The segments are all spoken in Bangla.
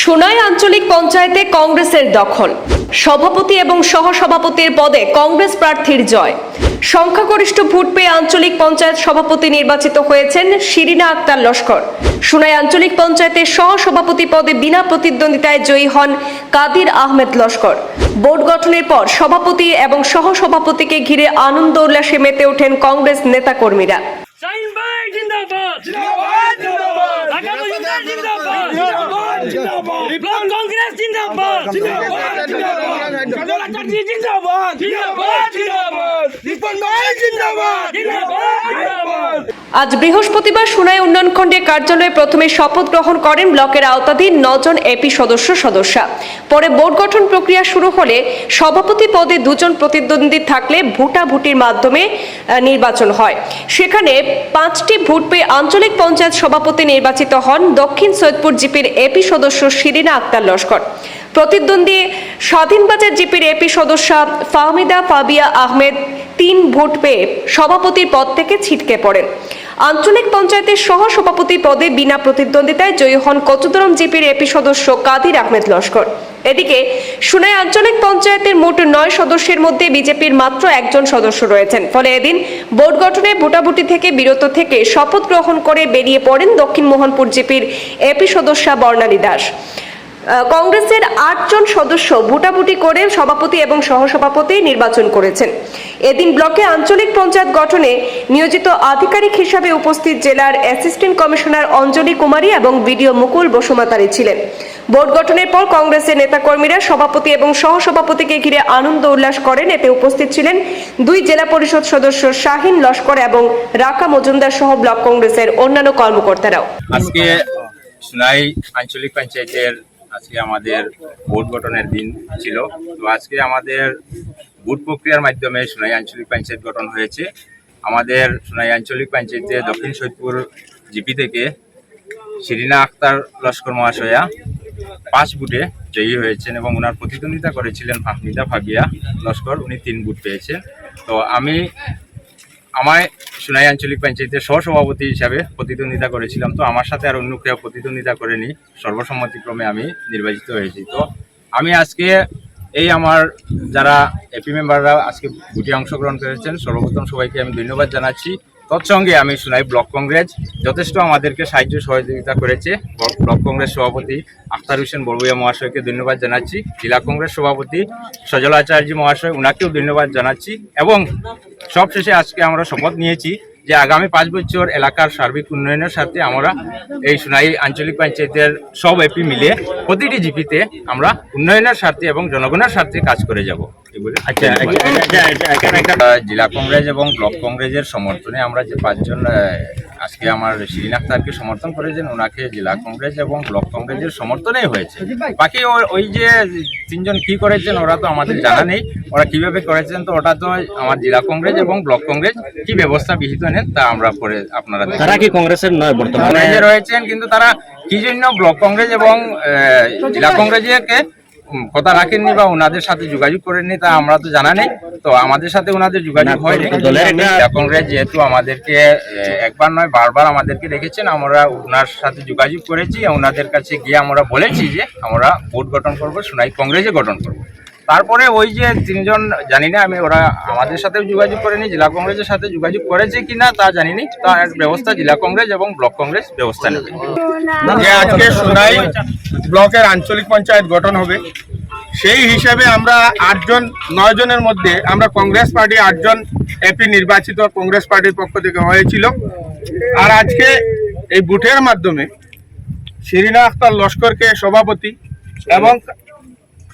সোনাই আঞ্চলিক পঞ্চায়েতে কংগ্রেসের দখল। সভাপতি এবং সহসভাপতির পদে কংগ্রেস প্রার্থীর জয়। সংখ্যাগরিষ্ঠ ভোট পেয়ে আঞ্চলিক পঞ্চায়েত সভাপতি নির্বাচিত হয়েছেন শিরিনা আক্তার লস্কর। সোনাই আঞ্চলিক পঞ্চায়েতের সহসভাপতি পদে বিনা প্রতিদ্বন্দ্বিতায় জয়ী হন কাদির আহমেদ লস্কর। বোর্ড গঠনের পর সভাপতি এবং সহসভাপতিকে ঘিরে আনন্দ উল্লাসে মেতে ওঠেন কংগ্রেস নেতাকর্মীরা। জিন্দাবাদ। কংগ্রেস জিন্দাবাদ। জিন্দাবাদ আজ বৃহস্পতিবার সোনাই উন্নয়ন খণ্ডে কার্যালয়ে প্রথমে শপথ গ্রহণ করেন ব্লকের আওতাধীন নজন এপি সদস্য সদস্যা। পরে বোর্ড গঠন প্রক্রিয়া শুরু হলে সভাপতি পদে দুজন প্রতিদ্বন্দ্বী থাকলে ভোটাভুটির মাধ্যমে নির্বাচন হয়। সেখানে পাঁচটি ভোট পেয়ে আঞ্চলিক পঞ্চায়েত সভাপতি নির্বাচিত হন দক্ষিণ সৈয়দপুর জিপির এপি সদস্য শিরিনা আক্তার লস্কর। প্রতিদ্বন্দ্বী স্বাধীনবাজার জিপির এপি সদস্যা ফাহমিদা ফাবিয়া আহমেদ তিন ভোট পেয়ে সভাপতির পদ থেকে ছিটকে পড়েন। আঞ্চলিক পঞ্চায়েতের সহ সভাপতি পদে বিনা প্রতিদ্বন্দ্বিতায় জয়ী হন কচুদরম জিপির এপি সদস্য কাদির আহমেদ লস্কর। এদিকে সুনাই আঞ্চলিক পঞ্চায়েতের মোট নয় সদস্যের মধ্যে বিজেপির মাত্র একজন সদস্য রয়েছেন। ফলে এদিন বোর্ড গঠনে ভোটাভুটি থেকে বিরত থেকে শপথ গ্রহণ করে বেরিয়ে পড়েন দক্ষিণ মোহনপুর জিপির এপি সদস্যা বর্ণালী দাস। কংগ্রেসের আটজন সদস্য ভোটাভুটি করে সভাপতি এবং সহসভাপতি নির্বাচন করেছেন। এদিন ব্লকে আঞ্চলিক পঞ্চায়েত গঠনে নিয়োজিত আধিকারিক হিসাবে উপস্থিত জেলার অ্যাসিস্ট্যান্ট কমিশনার অঞ্জলি কুমারী এবং বিডিও মুকুল বসুমাতারি ছিলেন। বোর্ড গঠনের পর কংগ্রেসের নেতাকর্মীরা সভাপতি এবং সহসভাপতিকে ঘিরে আনন্দ উল্লাস করেন। এতে উপস্থিত ছিলেন দুই জেলা পরিষদ সদস্য শাহিন লস্কর এবং রাকা মজুমদার সহ ব্লক কংগ্রেসের অন্যান্য কর্মকর্তারাও। আজকে আঞ্চলিক পঞ্চায়েতের আজকে আমাদের ভোট গঠনের দিন ছিল। তো আজকে আমাদের ভোট প্রক্রিয়ার মাধ্যমে সোনাই আঞ্চলিক পঞ্চায়েত গঠন হয়েছে। আমাদের সোনাই আঞ্চলিক পঞ্চায়েতে দক্ষিণ সৈদপুর জিপি থেকে শিরিনা আক্তার, লস্কর মহাশয়া পাঁচ বুটে জয়ী হয়েছেন এবং ওনার প্রতিদ্বন্দ্বিতা করেছিলেন ফাহমিদা ফাবিয়া লস্কর। উনি তিন বুট পেয়েছেন। তো আমি আমায় সোনাই আঞ্চলিক পঞ্চায়েতের সহসভাপতি হিসাবে প্রতিদ্বন্দ্বিতা করেছিলাম। তো আমার সাথে আর অন্য কেউ প্রতিদ্বন্দ্বিতা করেনি। সর্বসম্মতিক্রমে আমি নির্বাচিত হয়েছি। তো আমি আজকে এই আমার যারা এপি মেম্বাররা আজকে ভোটে অংশগ্রহণ করেছেন, সর্বপ্রথম সবাইকে আমি ধন্যবাদ জানাচ্ছি। তৎসঙ্গে আমি সোনাই ব্লক কংগ্রেস যথেষ্ট আমাদেরকে সাহায্য সহযোগিতা করেছে। ব্লক- কংগ্রেস সভাপতি আখতার হোসেন বড়ুয়া মহাশয়কে ধন্যবাদ জানাচ্ছি। জেলা কংগ্রেস সভাপতি সজলাচার্য মহাশয় ওনাকেও ধন্যবাদ জানাচ্ছি এবং সবশেষে আজকে আমরা শপথ নিয়েছি যে আগামী পাঁচ বছর এলাকার সার্বিক উন্নয়নের সাথে আমরা এই সোনাই আঞ্চলিক পঞ্চায়েতের সব এপি মিলে প্রতিটি জিপিতে আমরা উন্নয়নের স্বার্থে এবং জনগণের স্বার্থে কাজ করে যাব। আচ্ছা জেলা কংগ্রেস এবং ব্লক কংগ্রেসের সমর্থনে আমরা যে পাঁচজন আজকে আমার শিরিন আক্তারকে সমর্থন করেছেন ওনাকে জেলা কংগ্রেস এবং ব্লক কংগ্রেসের সমর্থনেই হয়েছে। বাকি ওই যে তিনজন কি করেছেন ওরা তো আমাদের জানা নেই ওরা কীভাবে করেছেন তো ওটা তো আমার জেলা কংগ্রেস এবং ব্লক কংগ্রেস কি ব্যবস্থা বিহিত নেন তা আমরা পরে আপনারা তারা কি কংগ্রেসের নয় বর্তমানে? রয়েছেন কিন্তু তারা কি জন্য ব্লক কংগ্রেস এবং জেলা কংগ্রেসকে কথা রাখেননি বা ওনাদের সাথে যোগাযোগ করেননি তা আমরা তো জানা নেই। তো আমাদের সাথে ওনাদের যোগাযোগ হয়নি। কংগ্রেস যেহেতু আমাদেরকে একবার নয় বারবার আমাদেরকে রেখেছেন আমরা ওনার সাথে যোগাযোগ করেছি। ওনাদের কাছে গিয়ে আমরা বলেছি যে আমরা ভোট গঠন করব সোনাই কংগ্রেসে গঠন করব। তারপরে ওই যে তিনজন, জানি না, আমি ওরা আমাদের সাথে যোগাযোগ করেনি, জেলা কংগ্রেসের সাথে যোগাযোগ করেছে কিনা তা জানি নি তার ব্যবস্থা জেলা কংগ্রেস এবং ব্লক কংগ্রেস ব্যবস্থা নেবে। আজকে সোনাই ব্লকের আঞ্চলিক পঞ্চায়েত গঠন হবে, সেই হিসাবে আমরা আটজন নয় জনের মধ্যে আমরা কংগ্রেস পার্টি আটজন এপি নির্বাচিত কংগ্রেস পার্টির পক্ষ থেকে হয়েছিল। আর আজকে এই বুথের মাধ্যমে শিরিনা আখতার লস্করকে সভাপতি এবং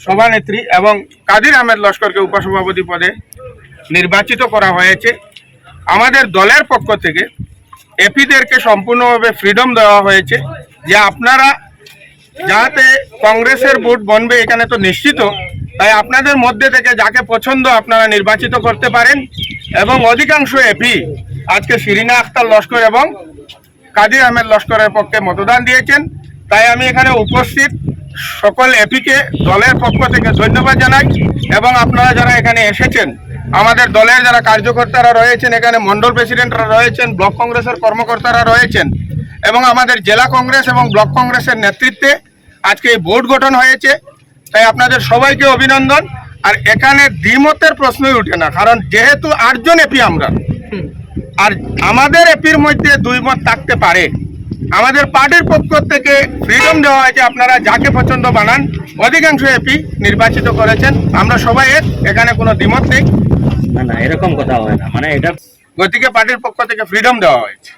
সভানেত্রী এবং কাদির আহমেদ লস্করকে উপসভাপতি পদে নির্বাচিত করা হয়েছে। আমাদের দলের পক্ষ থেকে এপিদেরকে সম্পূর্ণভাবে ফ্রিডম দেওয়া হয়েছে যে আপনারা যাতে কংগ্রেসের ভোট বনবে এখানে তো নিশ্চিত। তাই আপনাদের মধ্যে থেকে যাকে পছন্দ আপনারা নির্বাচিত করতে পারেন এবং অধিকাংশ এপি আজকে শিরিনা আখতার লস্কর এবং কাদির আহমেদ লস্করের পক্ষে মতদান দিয়েছেন। তাই আমি এখানে উপস্থিত সকল এপিকে দলের পক্ষ থেকে ধন্যবাদ জানাই এবং আপনারা যারা এখানে এসেছেন, আমাদের দলের যারা কার্যকর্তারা রয়েছেন, এখানে মন্ডল প্রেসিডেন্টরা রয়েছেন, ব্লক কংগ্রেসের কর্মকর্তারা রয়েছেন এবং আমাদের জেলা কংগ্রেস এবং ব্লক কংগ্রেসের নেতৃত্বে আজকে এই বোর্ড গঠন হয়েছে। তাই আপনাদের সবাইকে অভিনন্দন। আর এখানে দ্বিমতের প্রশ্নই উঠে না, কারণ যেহেতু আটজন এপি আমরা, আর আমাদের এপির মধ্যে দুই মত থাকতে পারে। আমাদের পার্টির পক্ষ থেকে ফ্রিডম দেওয়া হয়েছে। আপনারা যাকে পছন্দ বানান অধিকাংশ এপি নির্বাচিত করেছেন। আমরা সবাই এর এখানে কোনো দ্বিমত নেই। না না এরকম কথা হয় না। মানে এটা গতিকে পার্টির পক্ষ থেকে ফ্রিডম দেওয়া হয়েছে।